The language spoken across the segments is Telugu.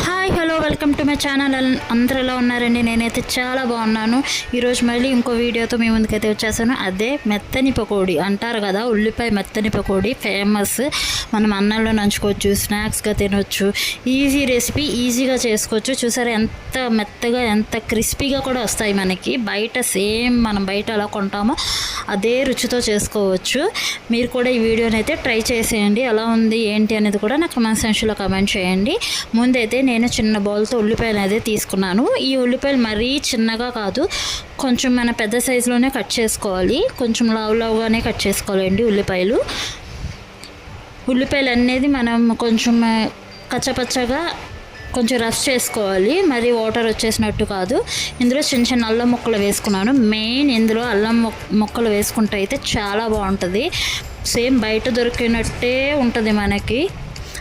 Hi hello welcome to my channel అందరు ఎలా ఉన్నారండి? నేనైతే చాలా బాగున్నాను. ఈరోజు మళ్ళీ ఇంకో వీడియోతో మీ ముందుకైతే వచ్చేసాను. అదే మెత్తని పకోడీ అంటారు కదా ఉల్లిపాయ మెత్తని పకోడీ ఫేమస్ మనం అన్నంలో నంచుకోవచ్చు స్నాక్స్గా తినొచ్చు. ఈజీ రెసిపీ ఈజీగా చేసుకోవచ్చు. చూసారా ఎంత మెత్తగా ఎంత క్రిస్పీగా కూడా వస్తాయి మనకి. బయట సేమ్ మనం బయట ఎలా కొంటామో అదే రుచితో చేసుకోవచ్చు. మీరు కూడా ఈ వీడియోని అయితే ట్రై చేసేయండి. ఎలా ఉంది ఏంటి అనేది కూడా నాకు కమెంట్ సెక్షన్లో కమెంట్ చేయండి. ముందైతే నేను చిన్న బౌల్తో ఉల్లిపాయలు అయితే తీసుకున్నాను. ఈ ఉల్లిపాయలు మరీ చిన్నగా కాదు కొంచెం మన పెద్ద సైజులోనే కట్ చేసుకోవాలి. కొంచెం లావు లావుగానే కట్ చేసుకోవాలండి ఉల్లిపాయలు. ఉల్లిపాయలు అనేది మనం కొంచెం పచ్చపచ్చగా కచ్చపచ్చగా కొంచెం రష్ చేసుకోవాలి. మరి వాటర్ వచ్చేసినట్టు కాదు. ఇందులో చిన్న చిన్న అల్లం ముక్కలు వేసుకున్నాను. మెయిన్ ఇందులో అల్లం మొక్- ముక్కలు వేసుకుంటే అయితే చాలా బాగుంటుంది. సేమ్ బయట దొరికినట్టే ఉంటుంది మనకి.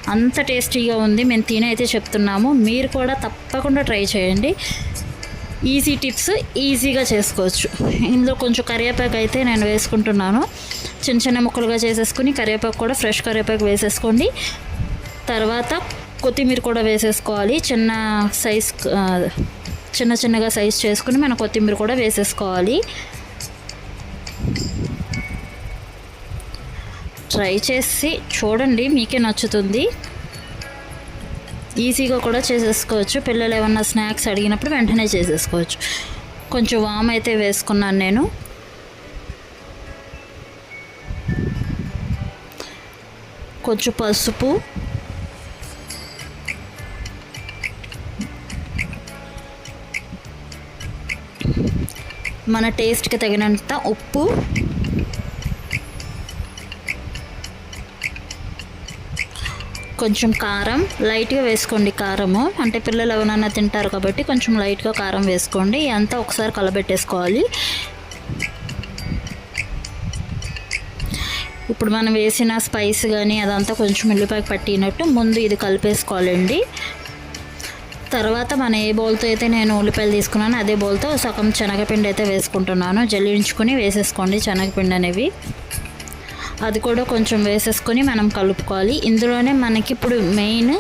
అంత టేస్టీగా ఉంది. మేము తిని అయితే చెప్తున్నాము. మీరు కూడా తప్పకుండా ట్రై చేయండి. ఈజీ టిప్స్ ఈజీగా చేసుకోవచ్చు. ఇందులో కొంచెం కరివేపాకు అయితే నేను వేసుకుంటున్నాను. చిన్న చిన్న ముక్కలుగా చేసేసుకుని కరివేపాకు కూడా ఫ్రెష్ కరివేపాకు వేసేసుకోండి. తర్వాత కొత్తిమీర కూడా వేసేసుకోవాలి. చిన్న సైజ్ చిన్న చిన్నగా సైజ్ చేసుకుని మనం కొత్తిమీర కూడా వేసేసుకోవాలి. ట్రై చేసి చూడండి మీకే నచ్చుతుంది. ఈజీగా కూడా చేసేసుకోవచ్చు. పిల్లలు ఏమన్నా స్నాక్స్ అడిగినప్పుడు వెంటనే చేసేసుకోవచ్చు. కొంచెం వామ్ అయితే వేసుకున్నాను నేను. కొంచెం పసుపు మన టేస్ట్కి తగినంత ఉప్పు. కొంచెం కారం లైట్గా వేసుకోండి కారము. అంటే పిల్లలు ఎవరైనా తింటారు కాబట్టి కొంచెం లైట్గా కారం వేసుకోండి. అంతా ఒకసారి కలబెట్టేసుకోవాలి. ఇప్పుడు మనం వేసిన స్పైస్ కానీ అదంతా కొంచెం ఉల్లిపాయ పట్టినట్టు ముందు ఇది కలిపేసుకోవాలండి. తర్వాత మన ఏ బౌల్తో అయితే నేను ఉల్లిపాయలు తీసుకున్నానో అదే బౌల్తో సగం శనగపిండి అయితే వేసుకుంటున్నాను. జల్లించుకొని వేసేసుకోండి శనగపిండి అనేవి. అది కూడా కొంచెం వేసేసుకొని మనం కలుపుకోవాలి. ఇందులోనే మనకి ఇప్పుడు మెయిన్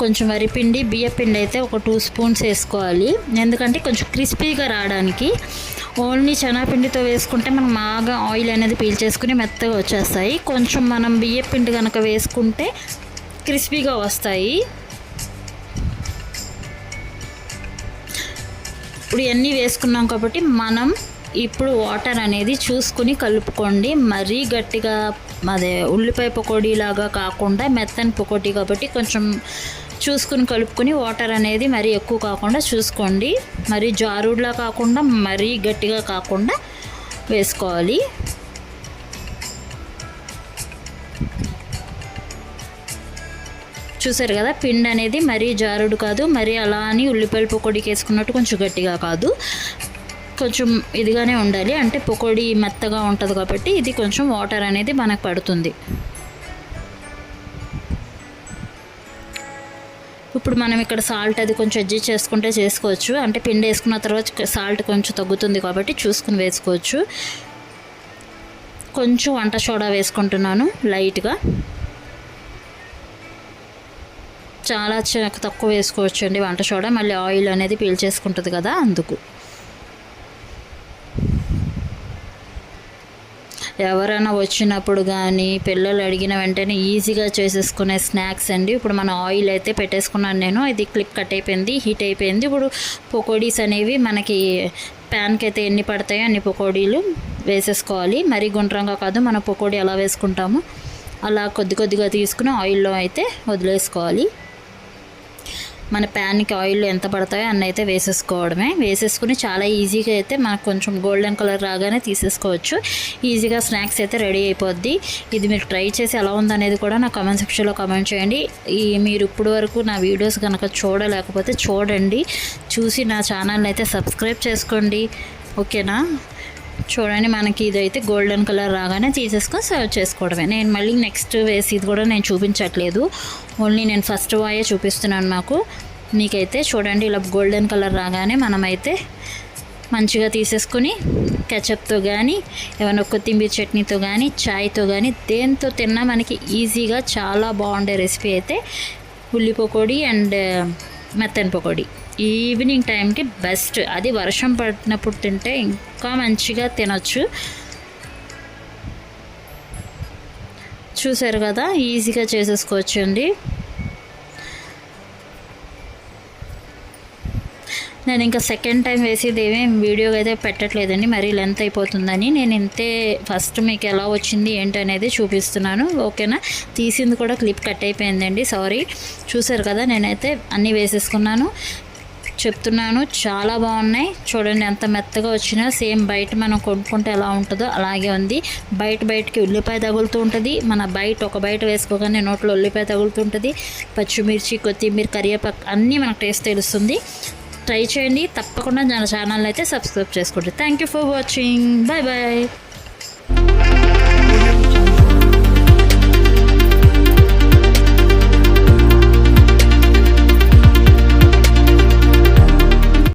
కొంచెం వరిపిండి బియ్యపిండి అయితే ఒక టూ స్పూన్స్ వేసుకోవాలి. ఎందుకంటే కొంచెం క్రిస్పీగా రావడానికి ఓన్లీ శనగపిండితో వేసుకుంటే మనం బాగా ఆయిల్ అనేది పీల్చేసుకుని మెత్తగా వచ్చేస్తాయి. కొంచెం మనం బియ్యపిండి కనుక వేసుకుంటే క్రిస్పీగా వస్తాయి. ఇప్పుడు ఇవన్నీ వేసుకున్నాం కాబట్టి మనం ఇప్పుడు వాటర్ అనేది చూసుకుని కలుపుకోండి. మరీ గట్టిగా అదే ఉల్లిపాయ పకోడీ లాగా కాకుండా మెత్తని పకోడీ కాబట్టి కొంచెం చూసుకుని కలుపుకొని వాటర్ అనేది మరీ ఎక్కువ కాకుండా చూసుకోండి. మరీ జారుడులా కాకుండా మరీ గట్టిగా కాకుండా వేసుకోవాలి. చూసారు కదా పిండి అనేది మరీ జారుడు కాదు మరీ అలా అని ఉల్లిపాయలు పకోడీకి వేసుకున్నట్టు కొంచెం గట్టిగా కాదు. కొంచెం ఇదిగానే ఉండాలి. అంటే పకోడీ మెత్తగా ఉంటుంది కాబట్టి ఇది కొంచెం వాటర్ అనేది మనకు పడుతుంది. ఇప్పుడు మనం ఇక్కడ సాల్ట్ అది కొంచెం అడ్జస్ట్ చేసుకుంటే చేసుకోవచ్చు. అంటే పిండి వేసుకున్న తర్వాత సాల్ట్ కొంచెం తగ్గుతుంది కాబట్టి చూసుకుని వేసుకోవచ్చు. కొంచెం వంట సోడా వేసుకుంటున్నాను లైట్గా. చాలా తక్కువ వేసుకోవచ్చు అండి వంట సోడా మళ్ళీ ఆయిల్ అనేది పీల్చేసుకుంటుంది కదా అందుకు. ఎవరైనా వచ్చినప్పుడు కానీ పిల్లలు అడిగిన వెంటనే ఈజీగా చేసేసుకునే స్నాక్స్ అండి. ఇప్పుడు మన ఆయిల్ అయితే పెట్టేసుకున్నాను నేను. ఇది క్లిప్ కట్ అయిపోయింది హీట్ అయిపోయింది. ఇప్పుడు పకోడీస్ అనేవి మనకి ప్యాన్కి అయితే ఎన్ని పడతాయో అన్ని పకోడీలు వేసేసుకోవాలి. మరీ గుండ్రంగా కాదు మనం పకోడీ ఎలా వేసుకుంటామో అలా కొద్ది కొద్దిగా తీసుకుని ఆయిల్లో అయితే వదిలేసుకోవాలి. మన ప్యాన్కి ఆయిల్ ఎంత పడతాయో అన్న అయితే వేసేసుకోవడమే. వేసేసుకుని చాలా ఈజీగా అయితే మనకు కొంచెం గోల్డెన్ కలర్ రాగానే తీసేసుకోవచ్చు. ఈజీగా స్నాక్స్ అయితే రెడీ అయిపోద్ది. ఇది మీరు ట్రై చేసి ఎలా ఉందనేది కూడా నా కామెంట్ సెక్షన్లో కామెంట్ చేయండి. ఈ మీరు ఇప్పుడు వరకు నా వీడియోస్ కనుక చూడలేకపోతే చూడండి. చూసి నా ఛానల్ని అయితే సబ్స్క్రైబ్ చేసుకోండి. ఓకేనా చూడండి మనకి ఇదైతే గోల్డెన్ కలర్ రాగానే తీసేసుకొని సర్వ్ చేసుకోవడమే. నేను మళ్ళీ నెక్స్ట్ వేసి ఇది కూడా నేను చూపించట్లేదు. ఓన్లీ నేను ఫస్ట్ వాయే చూపిస్తున్నాను మాకు. మీకైతే చూడండి ఇలా గోల్డెన్ కలర్ రాగానే మనమైతే మంచిగా తీసేసుకుని కెచప్తో కానీ ఏమైనా కొత్తిమీర చట్నీతో కానీ చాయ్తో కానీ దేంతో తిన్నా మనకి ఈజీగా చాలా బాగుండే రెసిపీ అయితే ఉల్లి పకోడీ అండ్ మెత్తని పకోడీ. ఈవినింగ్ టైంకి బెస్ట్. అది వర్షం పడినప్పుడు తింటే ఇంకా మంచిగా తినొచ్చు. చూసారు కదా? ఈజీగా చేసేసుకోవచ్చు అండి నేను ఇంకా సెకండ్ టైం వేసేది ఏమీ వీడియో అయితే పెట్టట్లేదండి. మరీ లెంత్ అయిపోతుందని. నేను ఇంతే ఫస్ట్ మీకు ఎలా వచ్చింది ఏంటి అనేది చూపిస్తున్నాను. ఓకేనా? తీసింది కూడా క్లిప్ కట్ అయిపోయిందండి. సారీ. చూసారు కదా? నేనైతే అన్నీ వేసేసుకున్నాను. చెప్తున్నాను. చాలా బాగున్నాయి. చూడండి ఎంత మెత్తగా వచ్చినా సేమ్ బయట మనం కొనుక్కుంటే ఎలా ఉంటుందో అలాగే ఉంది. బయట బయటకి ఉల్లిపాయ తగులుతూ ఉంటుంది. మన బయట ఒక బయట వేసుకోగానే నోట్లో ఉల్లిపాయ తగులుతుంటుంది పచ్చిమిర్చి కొత్తిమీర కరివేపాకు అన్నీ మనకు టేస్ట్ తెలుస్తుంది. ట్రై చేయండి. తప్పకుండా నా ఛానల్ అయితే సబ్స్క్రైబ్ చేసుకోండి. Thank you for watching bye bye